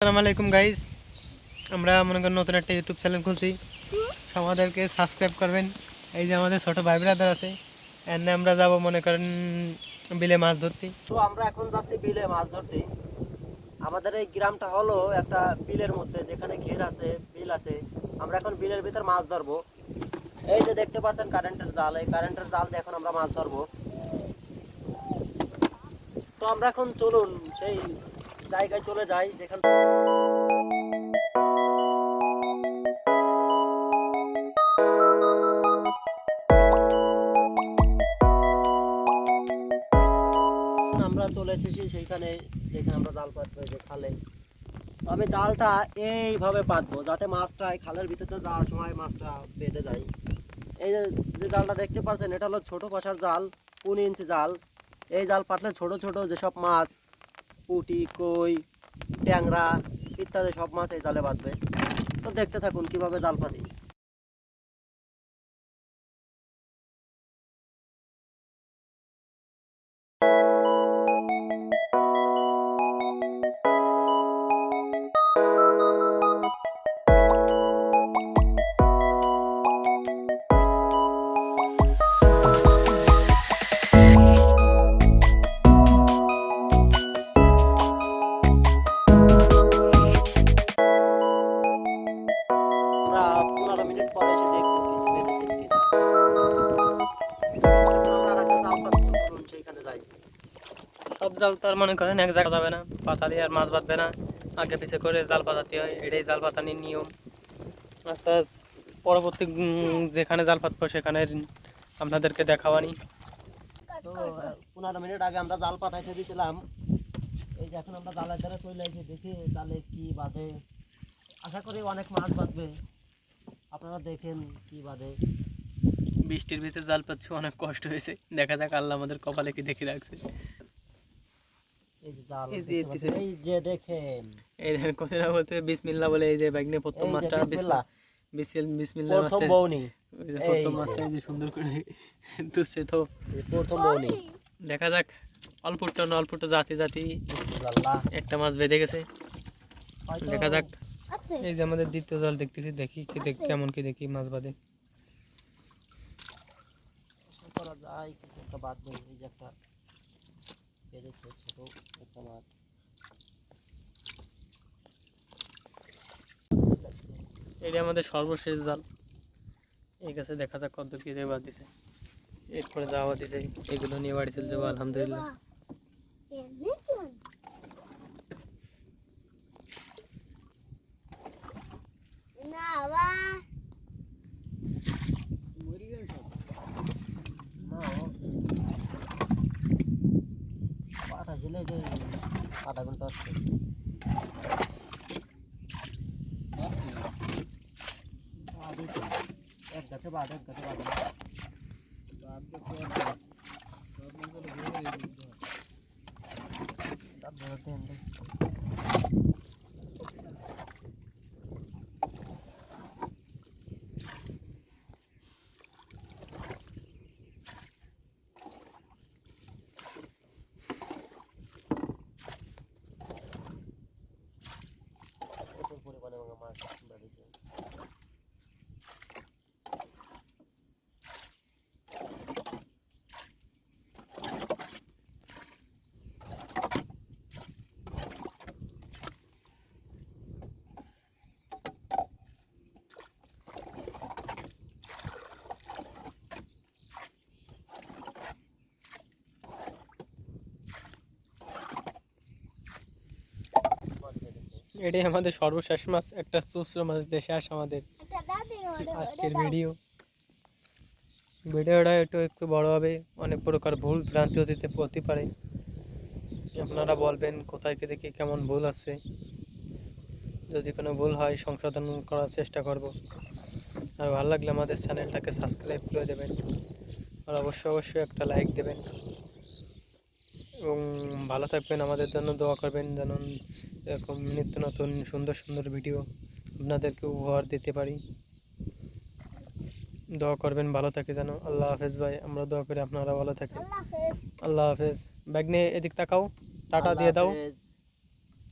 আসসালামু আলাইকুম গাইস আমরা মনে করেন নতুন একটা ইউটিউব চ্যানেল খুলছি। আমাদেরকে সাবস্ক্রাইব করবেন। এই যে আমাদের ছোট ভাই ব্রাদার আছে এর নিয়ে আমরা যাব মনে করেন বিলে মাছ ধরতে। তো আমরা এখন যাচ্ছি বিলে মাছ ধরতে। আমাদের এই গ্রামটা হলো একটা বিলের মধ্যে, যেখানে ঘের আছে, বিল আছে। আমরা এখন বিলের ভিতর মাছ ধরবো। এই যে দেখতে পাচ্ছেন কারেন্টের জাল, এই কারেন্টের জাল দিয়ে এখন আমরা মাছ ধরবো। তো আমরা এখন চলুন সেই জায়গায় চলে যাই, যেখানে আমরা চলে এসেছি সেইখানে, যেখানে আমরা জাল পাতবো যে খালে। আমি জালটা এইভাবে পাতবো যাতে মাছটা খালের ভিতরে যাওয়ার সময় মাছটা বেঁধে যায়। এই যে জালটা দেখতে পাচ্ছেন, এটা হলো ছোট কষার জাল পনেরো ইঞ্চি জাল। এই জাল পাতলে ছোট ছোট যেসব মাছ পুঁটি, কই, ট্যাংরা ইত্যাদি সব মাছ এই জালে বাঁধবে। তো দেখতে থাকুন কীভাবে জাল পাতি পনেরো মিনিট পরে এসে দেখব কিছু যাই সব জাল তো আর মনে করেন, এক জায়গা যাবে না পাতা দিয়ে আর মাছ বাঁধবে না, আগে পিছে করে জাল পাতাতে হয়, এটাই জাল পাতানির নিয়ম। আচ্ছা পরবর্তী যেখানে জাল পাতবো সেখানে আপনাদেরকে দেখাবানি তো, পনেরো মিনিট আগে আমরা জাল পাতাইতে দিয়েছিলাম এই এখন আমরা জালের ধারে চলে এসে দেখি জালে কি বাঁধে। আশা করি অনেক মাছ বাঁধবে। আপনারা দেখেন কি বাঁধে বৃষ্টির ভিতরে জাল পাচ্ছি অনেক কষ্ট হয়েছে। দেখা যাক আল্লাহ আমাদের কপালে কি দেখে রাখছে। এই যে জাল এই যে দেখতে পাচ্ছেন। এদিকে। এই যে দেখেন। এই দেখেন কোথায় বলতে বিসমিল্লা বলে এই যে ব্যাগনে প্রথম মাছটা বিসমিল্লাহ। বিসমিল প্রথম মাছটা বৌনি। ওই যে এই প্রথম মাছটা এই যে সুন্দর করে তো। প্রথম দেখা যাক অল্পটা না অল্পটা জাতি জাতি। একটা মাছ বেঁধে গেছে। দেখা যাক। এই যে আমাদের দ্বিতীয় জাল দেখতেছি দেখি কি দেখ কেমন কি দেখি মাছ বাদে। করা যায় একটা বাঁধবে এই যে একটা বেঁধেছে ছোট একটা মাছ। এটা আমাদের সর্বশেষ জাল। এই কাছে দেখা যাক কত কি দিয়ে বাদ দিছে। এরপরে যাওয়া দিছে এগুলো নিয়ে বাড়ি চলে যাব আলহামদুলিল্লাহ। আধা ঘণ্টা এক গাছে বাঁধ এক গাছে এনে। প্রচুর পরিমাণে আমাকে মাছ বাড়িছে এটাই আমাদের সর্বশেষ মাছ, একটা চুচরো মাছ দেশে আসে আমাদের। আজকের ভিডিও ভিডিওটা একটু একটু বড় হবে, অনেক প্রকার ভুল ভ্রান্তি হতে হতে পারে। আপনারা বলবেন কোথায় কে কেমন ভুল আছে। যদি কোনো ভুল হয়, সংশোধন করার চেষ্টা করব। আর ভালো লাগলে আমাদের চ্যানেলটাকে সাবস্ক্রাইব করে দেবেন। আর অবশ্যই অবশ্যই একটা লাইক দেবেন। এবং ভালো থাকবেন আমাদের জন্য দোয়া করবেন যেন এরকম নিত্য নতুন সুন্দর সুন্দর ভিডিও আপনাদেরকে উপহার দিতে পারি। দোয়া করবেন ভালো থাকে যেন। আল্লাহ হাফেজ ভাই আমরা দোয়া করি আপনারা ভালো থাকেন। আল্লাহ হাফেজ। ব্যাগ নিয়ে এদিক তাকাও। টাটা দিয়ে দাও।